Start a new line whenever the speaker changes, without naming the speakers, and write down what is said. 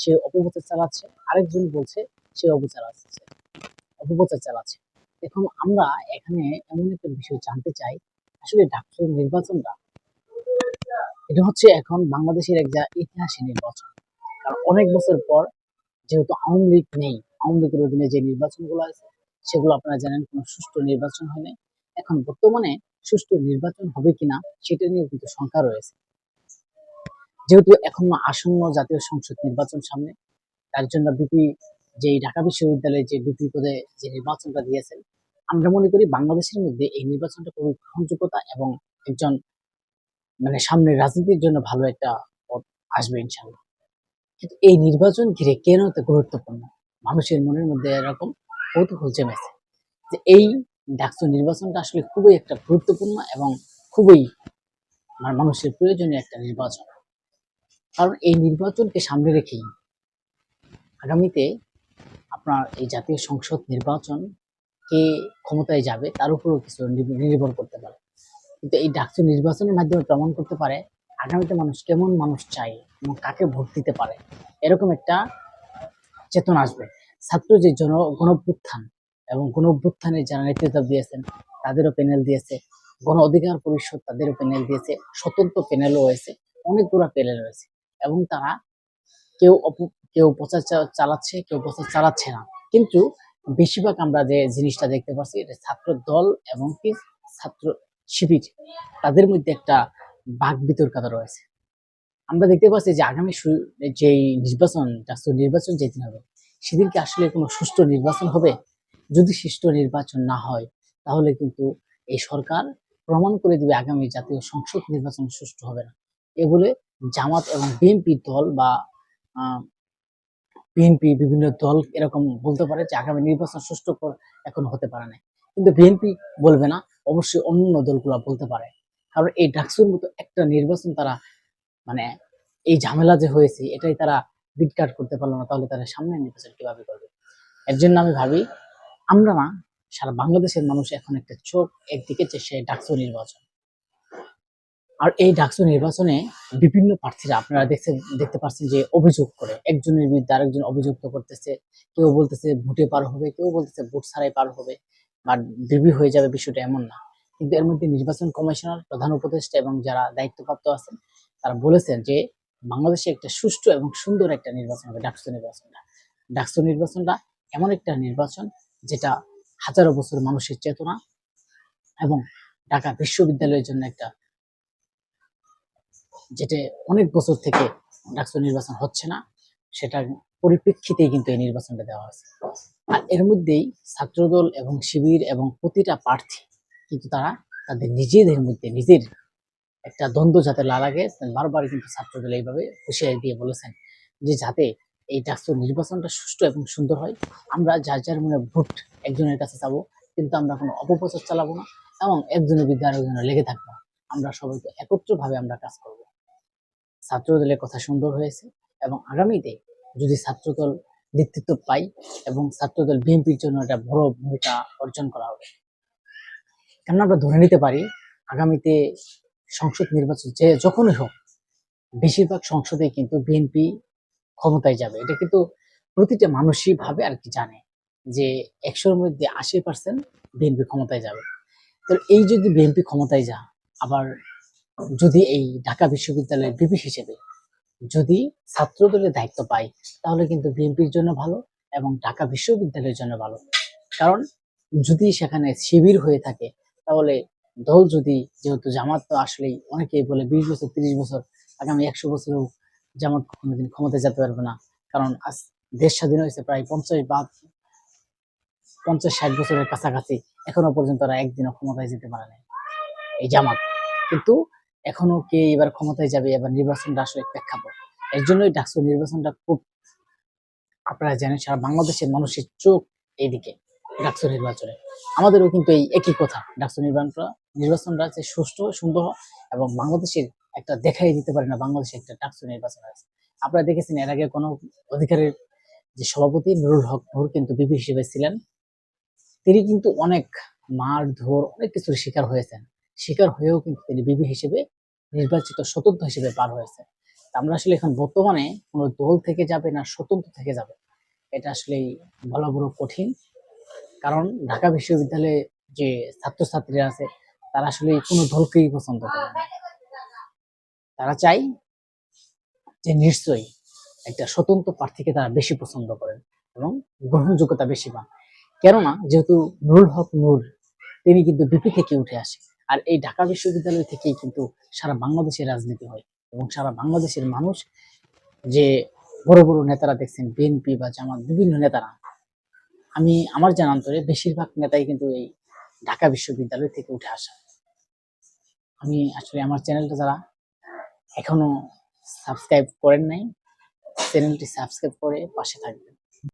সে অপপ্রচার চালাচ্ছে, আরেকজন বলছে সে অপপ্রচার চালাচ্ছে অপপ্রচার চালাচ্ছে। এখন আমরা এখানে এমন একটা বিষয় জানতে চাই, আসলে ডাক্তার নির্বাচনটা, এটা হচ্ছে এখন বাংলাদেশের এক যা ইতিহাসের নির্বাচন। কারণ অনেক বছর পর যেহেতু আওয়ামী লীগ নেই, আওয়ামী লীগের অধীনে যে নির্বাচনগুলো আছে, সেগুলো আপনারা জানেন কোনো সুষ্ঠু নির্বাচন হয়নি। এখন বর্তমানে সুষ্ঠু নির্বাচন হবে কিনা, সেটা নিয়ে কিন্তু শঙ্কা রয়েছে। যেহেতু এখনও আসন্ন জাতীয় সংসদ নির্বাচন সামনে, তার জন্য বিপি যে ঢাকা বিশ্ববিদ্যালয়ে যে বিপি পদে যে নির্বাচনটা দিয়েছেন, আমরা মনে করি বাংলাদেশের মধ্যে এই নির্বাচনটা খুবই গ্রহণযোগ্যতা এবং একজন মানে সামনের রাজনীতির জন্য ভালো একটা পথ আসবে ইনশাল্লাহ কিন্তু এই নির্বাচন ঘিরে কেন এত গুরুত্বপূর্ণ? মানুষের মনের মধ্যে এরকম কৌতূহল জমেছে যে এই ডাকসু নির্বাচনটা আসলে খুবই একটা গুরুত্বপূর্ণ এবং খুবই মানে মানুষের প্রয়োজনীয় একটা নির্বাচন। কারণ এই নির্বাচনকে সামনে রেখেই আগামীতে আপনার এই জাতীয় সংসদ নির্বাচন কে ক্ষমতায় যাবে, তার উপরও কিছু নির্ভর করতে পারে। কিন্তু এই ডাকসু নির্বাচনের মাধ্যমে প্রমাণ করতে পারে আগামীতে মানুষ কেমন মানুষ চাই এবং কাকে ভোট দিতে পারে, এরকম একটা চেতনা আসবে। ছাত্র যে জন গণভ্যুত্থান এবং গণভ্যুত্থানে যারা নেতৃত্ব দিয়েছেন, তাদেরও প্যানেল দিয়েছে। গণ অধিকার পরিষদ তাদেরও প্যানেল দিয়েছে। স্বতন্ত্র প্যানেলও হয়েছে। অনেকগুলো প্যানেল রয়েছে। এবং তারা কেউ কেউ প্রচার চালাচ্ছে, কেউ প্রচার চালাচ্ছে না। কিন্তু বেশিরভাগ আমরা যে জিনিসটা দেখতে পাচ্ছি এটা ছাত্র দল এবং কি ছাত্র শিবির। তাদের মধ্যে একটা বাক বিতর্কতা রয়েছে। আমরা দেখতে পাচ্ছি যে আগামী যেই নির্বাচন, জাতীয় নির্বাচন যেদিন হবে, সেদিন কি আসলে কোনো সুষ্ঠু নির্বাচন হবে? যদি সুষ্ঠু নির্বাচন না হয়, তাহলে কিন্তু এই সরকার প্রমাণ করে দিবে আগামী জাতীয় সংসদ নির্বাচন সুষ্ঠু হবে না। এ বলে জামাত এবং বিএনপি দল বা বিএনপি বিভিন্ন দল এরকম বলতে পারে যে আগামী নির্বাচন সুষ্ঠুকর এখন হতে পারে না কিন্তু বিএনপি বলবে না, অবশ্যই অন্য দলগুলো বলতে পারে। কারণ এই ডাকসুর মতো একটা নির্বাচন তারা মানে এই ঝামেলা যে হয়েছে, এটাই তারা বিটকাট করতে পারল না, তাহলে তারা সামনে নির্বাচন কীভাবে করবে? এর জন্য আমি ভাবি, আমরা না, সারা বাংলাদেশের মানুষ এখন একটা চোখ একদিকে যে সে ডাকসু নির্বাচন। আর এই ডাকসু নির্বাচনে বিভিন্ন প্রার্থীরা আপনারা দেখছেন, দেখতে পাচ্ছেন যে অভিযোগ করে, একজনের বিরুদ্ধে আরেকজন অভিযুক্ত করতেছে, কেউ বলতেছে ভোটে পার হবে, কেউ বলতেছে ভোট ছাড়াই পার হবে, বা বিবি হয়ে যাবে বিষয়টা এমন না। কিন্তু এর মধ্যে নির্বাচন কমিশনার, প্রধান উপদেষ্টা এবং যারা দায়িত্বপ্রাপ্ত আছেন, তারা বলেছেন যে বাংলাদেশে একটা সুষ্ঠু এবং সুন্দর একটা নির্বাচন হবে ডাকসু নির্বাচনটা। ডাকসু নির্বাচনটা এমন একটা নির্বাচন যেটা হাজারো বছর মানুষের চেতনা এবং ঢাকা বিশ্ববিদ্যালয়ের জন্য একটা যেটা অনেক বছর থেকে ডাকসু নির্বাচন হচ্ছে না, সেটার পরিপ্রেক্ষিতেই কিন্তু এই নির্বাচনটা দেওয়া হয়েছে। আর এর মধ্যেই ছাত্রদল এবং শিবির এবং প্রতিটা প্রার্থী কিন্তু তারা তাদের নিজেদের মধ্যে নিজের একটা দ্বন্দ্ব যাতে না লাগে বারবার কিন্তু ছাত্রদল এইভাবে হুঁশিয়ারি দিয়ে বলেছেন যে যাতে এই ডাকসু নির্বাচনটা সুষ্ঠু এবং সুন্দর হয়। আমরা যার যার মনে ভোট একজনের কাছে যাব কিন্তু আমরা কোনো অপপ্রচার চালাবো না এবং একজনের বিরুদ্ধে আরেকজনের লেগে থাকব। আমরা সবাইকে একত্রভাবে আমরা কাজ করব। ছাত্র দলের কথা সুন্দর হয়েছে এবং আগামীতে যদি ছাত্রদল নেতৃত্ব পাই এবং ছাত্রদল বিএনপির জন্য একটা বড় ভূমিকা অর্জন করা হবে। কেননা আমরা ধরে নিতে পারি, আগামীতে সংসদ নির্বাচন যে যখনই হোক, বেশিরভাগ সংসদে কিন্তু বিএনপি ক্ষমতায় যাবে। এটা কিন্তু প্রতিটা মানুষই ভাবে আর কি জানে যে একশোর মধ্যে আশি পার্সেন্ট বিএনপি ক্ষমতায় যাবে। তো এই যদি বিএনপি ক্ষমতায় যা আবার যদি এই ঢাকা বিশ্ববিদ্যালয়ের বিপি হিসেবে যদি ছাত্র দলের দায়িত্ব পায়, তাহলে কিন্তু বিএনপির জন্য ভালো এবং ঢাকা বিশ্ববিদ্যালয়ের জন্য ভালো। কারণ যদি সেখানে শিবির হয়ে থাকে, তাহলে দল যদি যেহেতু জামাত, তো আসলেই অনেকেই বলে বিশ বছর, তিরিশ বছর, আগামী একশো বছরেও জামাত কোনোদিন ক্ষমতায় যেতে পারবে না। কারণ আজ দেশ স্বাধীন হয়েছে প্রায় পঞ্চাশ বা পঞ্চাশ ষাট বছরের কাছাকাছি, এখনও পর্যন্ত তারা একদিনও ক্ষমতায় যেতে পারে নাই। এই জামাত। কিন্তু এখনও কে এবার ক্ষমতায় যাবে, এবার নির্বাচনটা আসলে প্রেক্ষাপট। এর জন্যই ডাকসু নির্বাচনটা খুব আপনারা জানেন, সারা বাংলাদেশের মানুষের চোখ এইদিকে ডাকসু নির্বাচনে। আমাদেরও কিন্তু এই একই কথা, ডাকসু নির্বাচনটা নির্বাচনটা যে সুষ্ঠু, সুন্দর এবং বাংলাদেশের একটা দেখাই দিতে পারে না, বাংলাদেশে একটা ডাকসু নির্বাচন আছে। আপনারা দেখেছেন, এর আগে কোনো অধিকারের যে সভাপতি নুরুল হক নূর কিন্তু বিপি হিসেবে ছিলেন। তিনি কিন্তু অনেক মার ধর অনেক কিছুর শিকার হয়েছেন। শিকার হয়েও কিন্তু তিনি বিবি হিসেবে নির্বাচিত স্বতন্ত্র হিসেবে পার হয়েছে। আমরা আসলে এখন বর্তমানে কোনো দল থেকে যাবে না স্বতন্ত্র থেকে যাবে, এটা আসলে বলা বড় কঠিন। কারণ ঢাকা বিশ্ববিদ্যালয়ে যে ছাত্রছাত্রীরা আছে, তারা আসলে কোনো দলকেই পছন্দ করে না। তারা চাই যে নিশ্চয়ই একটা স্বতন্ত্র প্রার্থীকে তারা বেশি পছন্দ করেন এবং গ্রহণযোগ্যতা বেশি পান। কেননা, যেহেতু নুরুল হক নূর, তিনি কিন্তু বিপি থেকে উঠে আসে আর এই ঢাকা বিশ্ববিদ্যালয় থেকেই কিন্তু সারা বাংলাদেশের রাজনীতি হয় এবং সারা বাংলাদেশের মানুষ যে বড় বড় নেতারা দেখছেন বিএনপি বা জামাত, বিভিন্ন নেতারা, আমি আমার জানান্তরে বেশিরভাগ নেতাই কিন্তু এই ঢাকা বিশ্ববিদ্যালয় থেকে উঠে আসা। আমি আসলে আমার চ্যানেলটা যারা এখনও সাবস্ক্রাইব করেন নাই, চ্যানেলটি সাবস্ক্রাইব করে পাশে থাকবেন।